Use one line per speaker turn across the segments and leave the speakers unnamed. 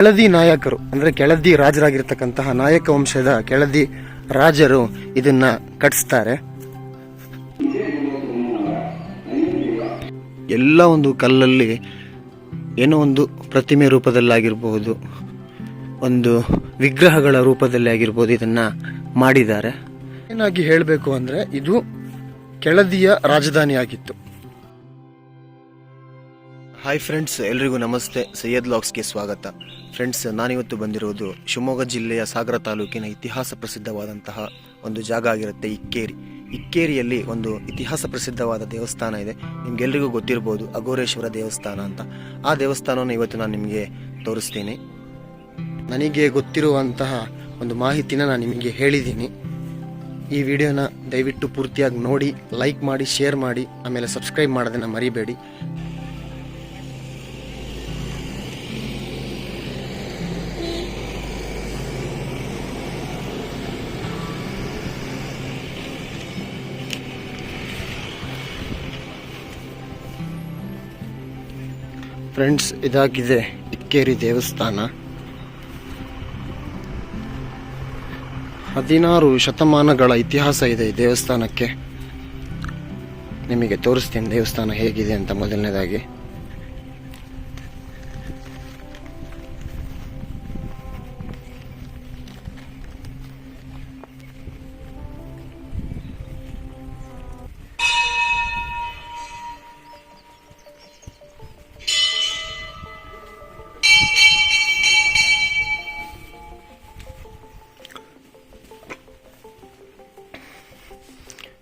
ಕೆಳದಿ ನಾಯಕರು, ಅಂದ್ರೆ ಕೆಳದಿ ರಾಜರಾಗಿರ್ತಕ್ಕಂತಹ ನಾಯಕ ವಂಶದ ಕೆಳದಿ ರಾಜರು ಇದನ್ನ ಕಟ್ಸ್ತಾರೆ ಎಲ್ಲ ಒಂದು ಕಲ್ಲಲ್ಲಿ ಏನೋ ಒಂದು ಪ್ರತಿಮೆ ರೂಪದಲ್ಲಾಗಿರ್ಬಹುದು, ಒಂದು ವಿಗ್ರಹಗಳ ರೂಪದಲ್ಲಿ ಆಗಿರ್ಬೋದು ಇದನ್ನ ಮಾಡಿದ್ದಾರೆ. ಏನಾಗಿ ಹೇಳಬೇಕು ಅಂದ್ರೆ ಇದು ಕೆಳದಿಯ ರಾಜಧಾನಿ ಆಗಿತ್ತು ಹಾಯ್ ಫ್ರೆಂಡ್ಸ್ ಎಲ್ರಿಗೂ ನಮಸ್ತೆ. ಸೈಯದ್ ಲಾಕ್ಸ್ಗೆ ಸ್ವಾಗತ. ಫ್ರೆಂಡ್ಸ್ ನಾನಿವತ್ತು ಬಂದಿರುವುದು ಶಿವಮೊಗ್ಗ ಜಿಲ್ಲೆಯ ಸಾಗರ ತಾಲೂಕಿನ ಇತಿಹಾಸ ಪ್ರಸಿದ್ಧವಾದಂತಹ ಒಂದು ಜಾಗ ಆಗಿರುತ್ತೆ ಇಕ್ಕೇರಿ. ಇಕ್ಕೇರಿಯಲ್ಲಿ ಒಂದು ಇತಿಹಾಸ ಪ್ರಸಿದ್ಧವಾದ ದೇವಸ್ಥಾನ ಇದೆ. ನಿಮ್ಗೆಲ್ರಿಗೂ ಗೊತ್ತಿರ್ಬೋದು ಅಘೋರೇಶ್ವರ ದೇವಸ್ಥಾನ ಅಂತ. ಆ ದೇವಸ್ಥಾನವನ್ನು ಇವತ್ತು ನಾನು ನಿಮಗೆ ತೋರಿಸ್ತೀನಿ. ನನಗೆ ಗೊತ್ತಿರುವಂತಹ ಒಂದು ಮಾಹಿತಿನ ನಾನು ನಿಮಗೆ ಹೇಳಿದ್ದೀನಿ. ಈ ವಿಡಿಯೋನ ದಯವಿಟ್ಟು ಪೂರ್ತಿಯಾಗಿ ನೋಡಿ ಲೈಕ್ ಮಾಡಿ ಶೇರ್ ಮಾಡಿ, ಆಮೇಲೆ ಸಬ್ಸ್ಕ್ರೈಬ್ ಮಾಡೋದನ್ನು ಮರಿಬೇಡಿ. ಫ್ರೆಂಡ್ಸ್, ಇದಾಗಿದೆ ಇಕ್ಕೇರಿ ದೇವಸ್ಥಾನ. ಹದಿನಾರು ಶತಮಾನಗಳ ಇತಿಹಾಸ ಇದೆ ಈ ದೇವಸ್ಥಾನಕ್ಕೆ. ನಿಮಗೆ ತೋರಿಸ್ತೀನಿ ದೇವಸ್ಥಾನ ಹೇಗಿದೆ ಅಂತ ಮೊದಲನೇದಾಗಿ.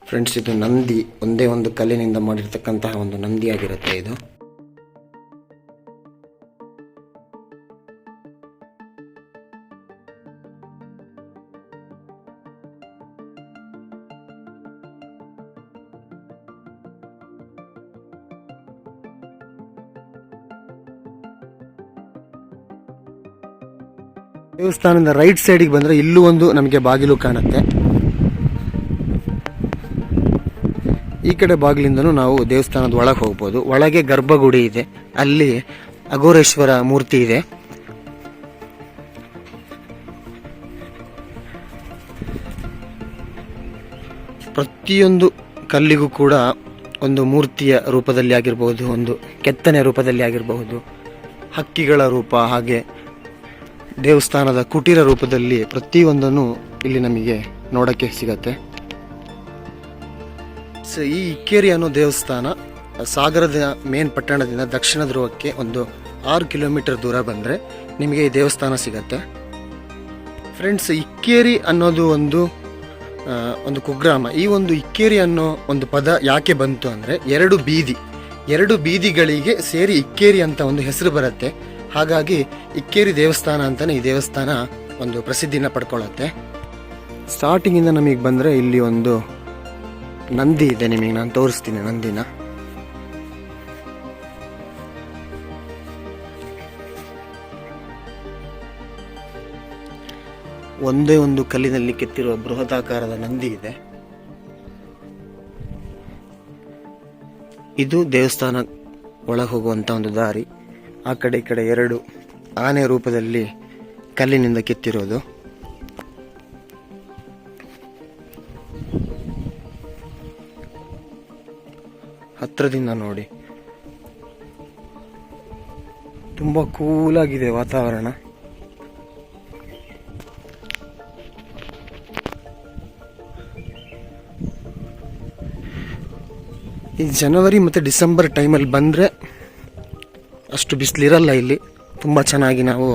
ಫ್ರೆಂಡ್ಸ್ ಇದು ನಂದಿ, ಒಂದೇ ಒಂದು ಕಲ್ಲಿನಿಂದ ಮಾಡಿರ್ತಕ್ಕಂತಹ ಒಂದು ನಂದಿ ಆಗಿರುತ್ತೆ ಇದು. ದೇವಸ್ಥಾನದ ರೈಟ್ ಸೈಡಿಗೆ ಬಂದ್ರೆ ಇಲ್ಲೂ ಒಂದು ನಮಗೆ ಬಾಗಿಲು ಕಾಣುತ್ತೆ. ಈ ಕಡೆ ಬಾಗಿಲಿಂದನೂ ನಾವು ದೇವಸ್ಥಾನದ ಒಳಗೆ ಹೋಗ್ಬೋದು. ಒಳಗೆ ಗರ್ಭಗುಡಿ ಇದೆ. ಅಲ್ಲಿ ಅಘೋರೇಶ್ವರ ಮೂರ್ತಿ ಇದೆ. ಪ್ರತಿಯೊಂದು ಕಲ್ಲಿಗೂ ಕೂಡ ಒಂದು ಮೂರ್ತಿಯ ರೂಪದಲ್ಲಿ ಆಗಿರಬಹುದು ಒಂದು ಕೆತ್ತನೆ ರೂಪದಲ್ಲಿ ಆಗಿರಬಹುದು ಹಕ್ಕಿಗಳ ರೂಪ ಹಾಗೆ ದೇವಸ್ಥಾನದ ಕುಟೀರ ರೂಪದಲ್ಲಿ ಪ್ರತಿಯೊಂದನ್ನು ಇಲ್ಲಿ ನಮಗೆ ನೋಡೋಕ್ಕೆ ಸಿಗತ್ತೆ. ಸೊ, ಈ ಇಕ್ಕೇರಿ ಅನ್ನೋ ದೇವಸ್ಥಾನ, ಸಾಗರದ ಮೇನ್ ಪಟ್ಟಣದಿಂದ ದಕ್ಷಿಣ ಧ್ರುವಕ್ಕೆ ಒಂದು ಆರು ಕಿಲೋಮೀಟರ್ ದೂರ ಬಂದರೆ ನಿಮಗೆ ಈ ದೇವಸ್ಥಾನ ಸಿಗತ್ತೆ. ಫ್ರೆಂಡ್ಸ್ ಇಕ್ಕೇರಿ ಅನ್ನೋದು ಒಂದು ಒಂದು ಕುಗ್ರಾಮ. ಈ ಒಂದು ಇಕ್ಕೇರಿ ಅನ್ನೋ ಒಂದು ಪದ ಯಾಕೆ ಬಂತು ಅಂದರೆ ಎರಡು ಬೀದಿ. ಎರಡು ಬೀದಿಗಳಿಗೆ ಸೇರಿ ಇಕ್ಕೇರಿ ಅಂತ ಒಂದು ಹೆಸರು ಬರುತ್ತೆ. ಹಾಗಾಗಿ ಇಕ್ಕೇರಿ ದೇವಸ್ಥಾನ ಅಂತಲೇ ಈ ದೇವಸ್ಥಾನ ಒಂದು ಪ್ರಸಿದ್ಧಿನ ಪಡ್ಕೊಳ್ಳುತ್ತೆ ಸ್ಟಾರ್ಟಿಂಗಿಂದ ನಮಗೆ ಬಂದರೆ ಇಲ್ಲಿ ಒಂದು ನಂದಿ ಇದೆ ನಿಮಗೆ, ನಾನು ತೋರಿಸ್ತೀನಿ ನಂದಿನ. ಒಂದೇ ಒಂದು ಕಲ್ಲಿನಲ್ಲಿ ಕೆತ್ತಿರುವ ಬೃಹದಾಕಾರದ ನಂದಿ ಇದೆ. ಇದು ದೇವಸ್ಥಾನ ಒಳಗೆ ಹೋಗುವಂತ ಒಂದು ದಾರಿ. ಆ ಕಡೆ ಈ ಕಡೆ ಎರಡು ಆನೆ ರೂಪದಲ್ಲಿ ಕಲ್ಲಿನಿಂದ ಕೆತ್ತಿರೋದು. ಹತ್ರದಿಂದ ನೋಡಿ. ತುಂಬಾ ಕೂಲಾಗಿದೆ ವಾತಾವರಣ. ಈ ಜನವರಿ ಮತ್ತು ಡಿಸೆಂಬರ್ ಟೈಮಲ್ಲಿ ಬಂದರೆ ಅಷ್ಟು ಬಿಸಿಲಿರಲ್ಲ ಇಲ್ಲಿ. ತುಂಬ ಚೆನ್ನಾಗಿ ನಾವು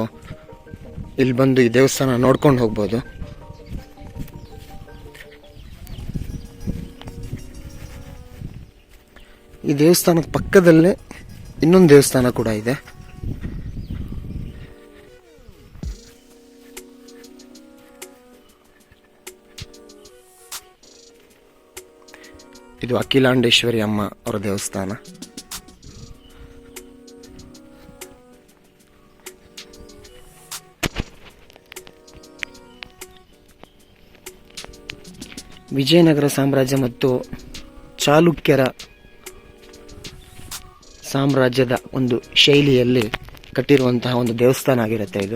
ಇಲ್ಲಿ ಬಂದು ಈ ದೇವಸ್ಥಾನ ನೋಡ್ಕೊಂಡು ಹೋಗ್ಬೋದು. ಈ ದೇವಸ್ಥಾನದ ಪಕ್ಕದಲ್ಲೇ ಇನ್ನೊಂದು ದೇವಸ್ಥಾನ ಕೂಡ ಇದೆ. ಇದು ಅಖಿಲಾಂಡೇಶ್ವರಿ ಅಮ್ಮ ಅವರ ದೇವಸ್ಥಾನ. ವಿಜಯನಗರ ಸಾಮ್ರಾಜ್ಯ ಮತ್ತು ಚಾಲುಕ್ಯರ ಸಾಮ್ರಾಜ್ಯದ ಒಂದು ಶೈಲಿಯಲ್ಲಿ ಕಟ್ಟಿರುವಂತಹ ಒಂದು ದೇವಸ್ಥಾನ ಆಗಿರುತ್ತೆ ಇದು.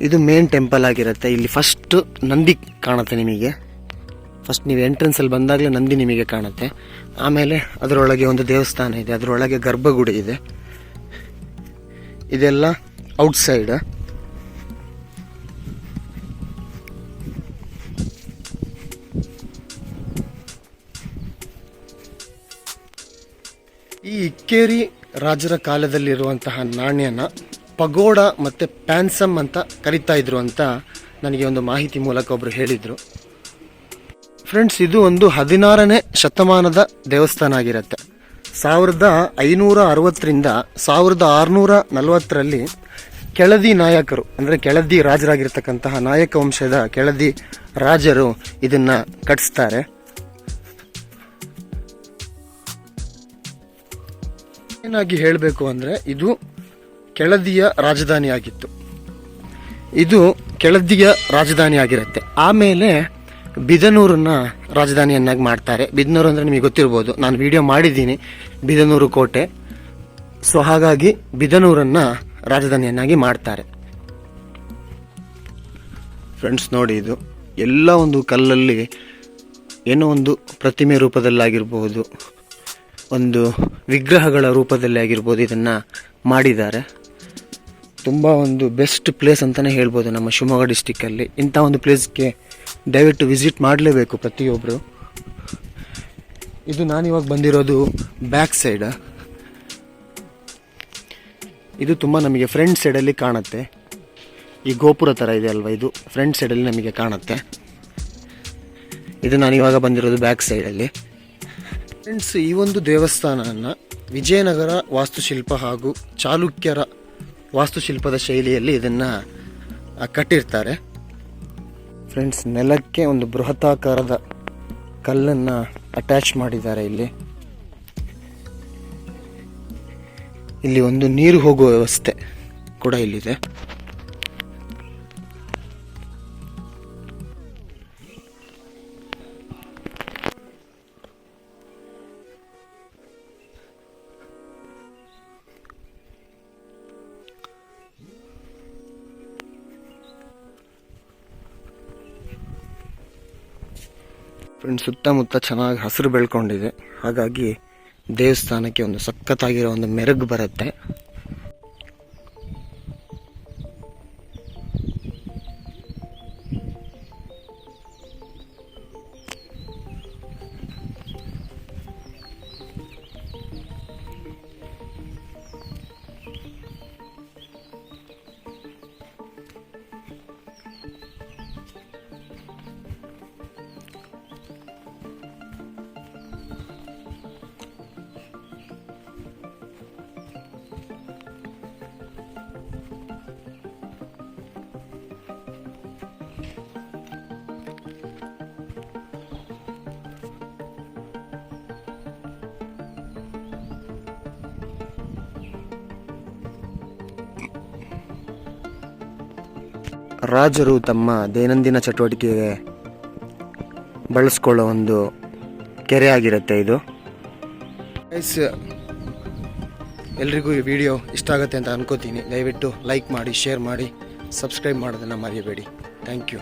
ಇದು ಮೇನ್ ಟೆಂಪಲ್ ಆಗಿರುತ್ತೆ. ಇಲ್ಲಿ ಫಸ್ಟ್ ನಂದಿ ಕಾಣುತ್ತೆ ನಿಮಗೆ. ಫಸ್ಟ್ ನೀವು ಎಂಟ್ರೆನ್ಸಲ್ಲಿ ಬಂದಾಗಲೇ ನಂದಿ ನಿಮಗೆ ಕಾಣುತ್ತೆ. ಆಮೇಲೆ ಅದರೊಳಗೆ ಒಂದು ದೇವಸ್ಥಾನ ಇದೆ. ಅದರೊಳಗೆ ಗರ್ಭಗುಡಿ ಇದೆ. ಇದೆಲ್ಲ ಔಟ್ಸೈಡ್ ಈ ಇಕ್ಕೇರಿ ರಾಜರ ಕಾಲದಲ್ಲಿರುವಂತಹ ನಾಣ್ಯನ ಪಗೋಡ ಮತ್ತೆ ಪ್ಯಾನ್ಸಮ್ ಅಂತ ಕರಿತಾ ಇದ್ರು ಅಂತ ನನಗೆ ಒಂದು ಮಾಹಿತಿ ಮೂಲಕ ಒಬ್ರು ಹೇಳಿದ್ರು. ಫ್ರೆಂಡ್ಸ್ ಇದು ಒಂದು ಹದಿನಾರನೇ ಶತಮಾನದ ದೇವಸ್ಥಾನ ಆಗಿರುತ್ತೆ. ಸಾವಿರದ ಐನೂರ ಅರವತ್ತರಿಂದ ಸಾವಿರದ ಆರುನೂರ ನಲವತ್ತರಲ್ಲಿ ಕೆಳದಿ ನಾಯಕರು, ಅಂದರೆ ಕೆಳದಿ ರಾಜರಾಗಿರ್ತಕ್ಕಂತಹ ನಾಯಕ ವಂಶದ ಕೆಳದಿ ರಾಜರು ಇದನ್ನು ಕಟ್ಟಿಸ್ತಾರೆ ಏನಾಗಿ ಹೇಳಬೇಕು ಅಂದರೆ, ಇದು ಕೆಳದಿಯ ರಾಜಧಾನಿಯಾಗಿತ್ತು. ಇದು ಕೆಳದಿಯ ರಾಜಧಾನಿ ಆಗಿರುತ್ತೆ ಆಮೇಲೆ ಬಿದನೂರನ್ನ ರಾಜಧಾನಿಯನ್ನಾಗಿ ಮಾಡ್ತಾರೆ. ಬಿದನೂರು ಅಂದರೆ ನಿಮಗೆ ಗೊತ್ತಿರ್ಬೋದು. ನಾನು ವಿಡಿಯೋ ಮಾಡಿದ್ದೀನಿ. ಬಿದನೂರು ಕೋಟೆ. ಸೊ ಹಾಗಾಗಿ ಬಿದನೂರನ್ನ ರಾಜಧಾನಿಯನ್ನಾಗಿ ಮಾಡ್ತಾರೆ. ಫ್ರೆಂಡ್ಸ್ ನೋಡಿ ಇದು. ಎಲ್ಲ ಒಂದು ಕಲ್ಲಲ್ಲಿ ಏನೋ ಒಂದು ಪ್ರತಿಮೆ ರೂಪದಲ್ಲಾಗಿರ್ಬೋದು. ಒಂದು ವಿಗ್ರಹಗಳ ರೂಪದಲ್ಲಿ ಆಗಿರ್ಬೋದು ಇದನ್ನು ಮಾಡಿದ್ದಾರೆ. ತುಂಬ ಒಂದು ಬೆಸ್ಟ್ ಪ್ಲೇಸ್ ಅಂತಲೇ ಹೇಳ್ಬೋದು ನಮ್ಮ ಶಿವಮೊಗ್ಗ ಡಿಸ್ಟಿಕ್ಕಲ್ಲಿ ಇಂಥ ಒಂದು ಪ್ಲೇಸ್ಗೆ ದಯವಿಟ್ಟು ವಿಸಿಟ್ ಮಾಡಲೇಬೇಕು ಪ್ರತಿಯೊಬ್ಬರು ಇದು ನಾನಿವಾಗ ಬಂದಿರೋದು ಬ್ಯಾಕ್ ಸೈಡ್. ಇದು ತುಂಬ ನಮಗೆ ಫ್ರಂಟ್ ಸೈಡಲ್ಲಿ ಕಾಣುತ್ತೆ. ಈ ಗೋಪುರ ಥರ ಇದೆ ಅಲ್ವಾ ಇದು? ಫ್ರಂಟ್ ಸೈಡಲ್ಲಿ ನಮಗೆ ಕಾಣುತ್ತೆ. ಇದು ನಾನು ಇವಾಗ ಬಂದಿರೋದು ಬ್ಯಾಕ್ ಸೈಡಲ್ಲಿ ಫ್ರೆಂಡ್ಸ್ ಈ ಒಂದು ದೇವಸ್ಥಾನನ ವಿಜಯನಗರ ವಾಸ್ತುಶಿಲ್ಪ ಹಾಗೂ ಚಾಲುಕ್ಯರ ವಾಸ್ತುಶಿಲ್ಪದ ಶೈಲಿಯಲ್ಲಿ ಇದನ್ನು ಕಟ್ಟಿರ್ತಾರೆ. ಫ್ರೆಂಡ್ಸ್, ನೆಲಕ್ಕೆ ಒಂದು ಬೃಹತಾಕಾರದ ಕಲ್ಲನ್ನು ಅಟ್ಯಾಚ್ ಮಾಡಿದ್ದಾರೆ ಇಲ್ಲಿ. ಇಲ್ಲಿ ಒಂದು ನೀರು ಹೋಗುವ ವ್ಯವಸ್ಥೆ ಕೂಡ ಇಲ್ಲಿದೆ. ಫ್ರೆಂಡ್ಸ್ ಸುತ್ತಮುತ್ತ ಚೆನ್ನಾಗಿ ಹಸಿರು ಬೆಳ್ಕೊಂಡಿದೆ. ಹಾಗಾಗಿ ದೇವಸ್ಥಾನಕ್ಕೆ ಒಂದು ಸಖತ್ತಾಗಿರೋ ಒಂದು ಮೆರಗು ಬರುತ್ತೆ. ರಾಜರು ತಮ್ಮ ದೈನಂದಿನ ಚಟುವಟಿಕೆಗೆ ಬಳಸ್ಕೊಳ್ಳೋ ಒಂದು ಕೆರೆ ಆಗಿರುತ್ತೆ ಇದು. ಗೈಸ್ ಎಲ್ರಿಗೂ ಈ ವಿಡಿಯೋ ಇಷ್ಟ ಆಗುತ್ತೆ ಅಂತ ಅನ್ಕೋತೀನಿ. ದಯವಿಟ್ಟು ಲೈಕ್ ಮಾಡಿ ಶೇರ್ ಮಾಡಿ ಸಬ್ಸ್ಕ್ರೈಬ್ ಮಾಡೋದನ್ನು ಮರೆಯಬೇಡಿ ಥ್ಯಾಂಕ್ ಯು